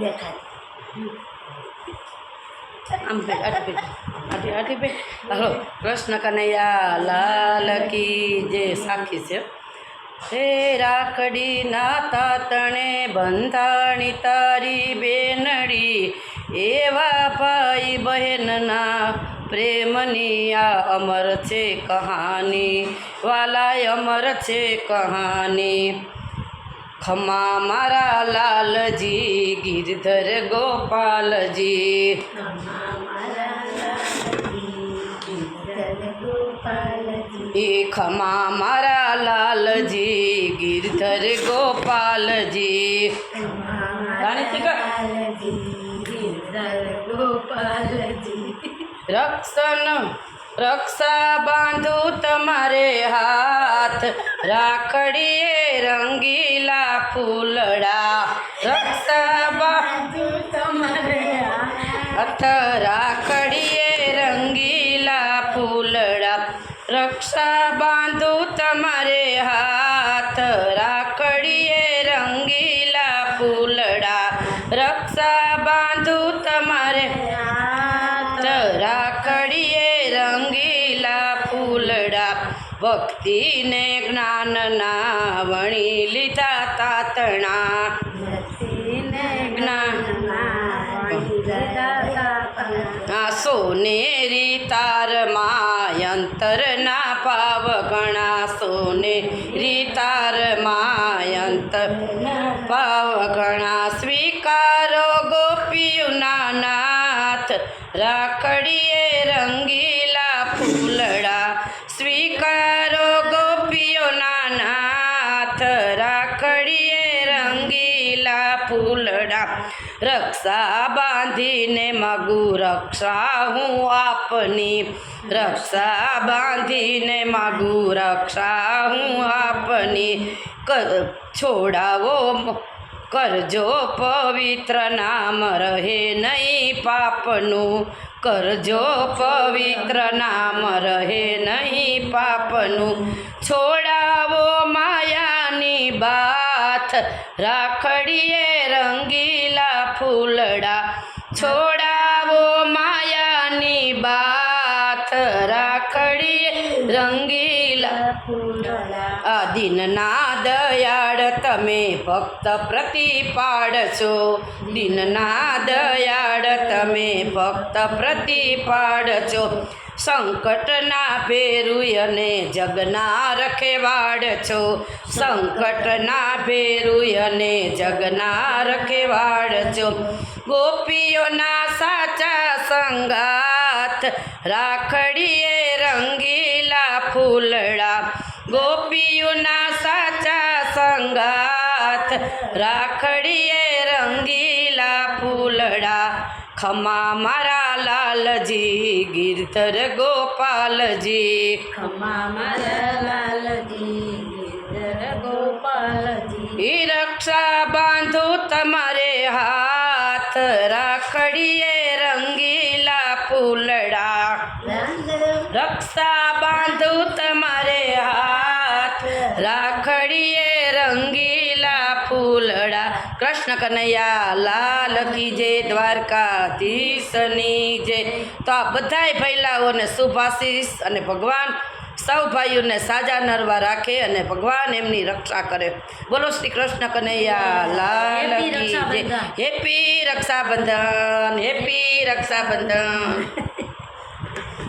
દેખાય આમ ભાઈ આટી લાલ કી જે સાખી છે. હે રાખડી ના તાતણે બંધાણી તારી બેનડી, એવા ભાઈ બહેનના પ્રેમની આ અમર છે કહાની, વાલાય અમર છે કહાની. ખમા મારા લાલજી ગિરધર ગોપાલજી એ ખમા મારા લાલજી ગિરધર ગોપાલજી જાણીતી કે? રક્ષણ રક્ષા બાંધું તમારે હાથ રાખડીએ રંગીલા ફૂલડા. રક્ષા હાથ રાખડીએ રંગીલા ફૂલડા. રક્ષા બાંધું તમારે હાથ રાખડીએ રંગીલા ફૂલડા. રક્ષા બાંધું તમારે ભક્તિને જ્ઞાનના વણી લીધા તાતણા. જ્ઞાન આ સોનેરી તારમાં અંતરના ભાવ ગણા સોને રીતાર માયંત ભાવ ગણા. સ્વીકારો ગોપીઓના નાથ રાખડીએ રંગીલા રક્ષા બાંધીને માગું રક્ષા હું આપની. રક્ષા બાંધીને માગું રક્ષા હું આપની. છોડાવો, કરજો પવિત્ર નામ, રહે નહીં પાપનું. કરજો પવિત્ર નામ, રહે નહીં પાપનું. માયાની બાથ રાખડીએ રંગીલા ફૂલડા. છોડાવો માયાની બાથ રાખડીએ રંગીલા આ દિનના દયાળ તમે ભક્ત પ્રતિપાડ છો દિનના દયાળ તમે ભક્ત પ્રતિપાડ છો સંકટના ભેરુયને જગના રખેવાડ છો સંકટના ભેરુયને જગના રખેવાડ છો ગોપીઓના સાચા સંગાત રાખડીએ રંગીલા ફૂલડા. ગોપીઓના સંગાત રાખડીએ રંગીલા ફૂલડા ખમા મારા લાલજી ગીરધર ગોપાલજી. ખમા મારા લાલજી ગીરધર ગોપાલજી. રક્ષા બાંધો તમારે હાથ રાખડીએ રંગીલા ફૂલડા. રક્ષા બાંધો તમારે હાથ કૃષ્ણ કનૈયા લાલ કી જય દ્વારકાધીશની જય. તો આ બધાય ભૈલાઓને શુભાશીષ અને ભગવાન સૌ ભાઈઓને સાજા નરવા રાખે અને ભગવાન એમની રક્ષા કરે. બોલો શ્રી કૃષ્ણ કનૈયા લાલ કી જય. Happy Rakshabandhan happy Rakshabandhan.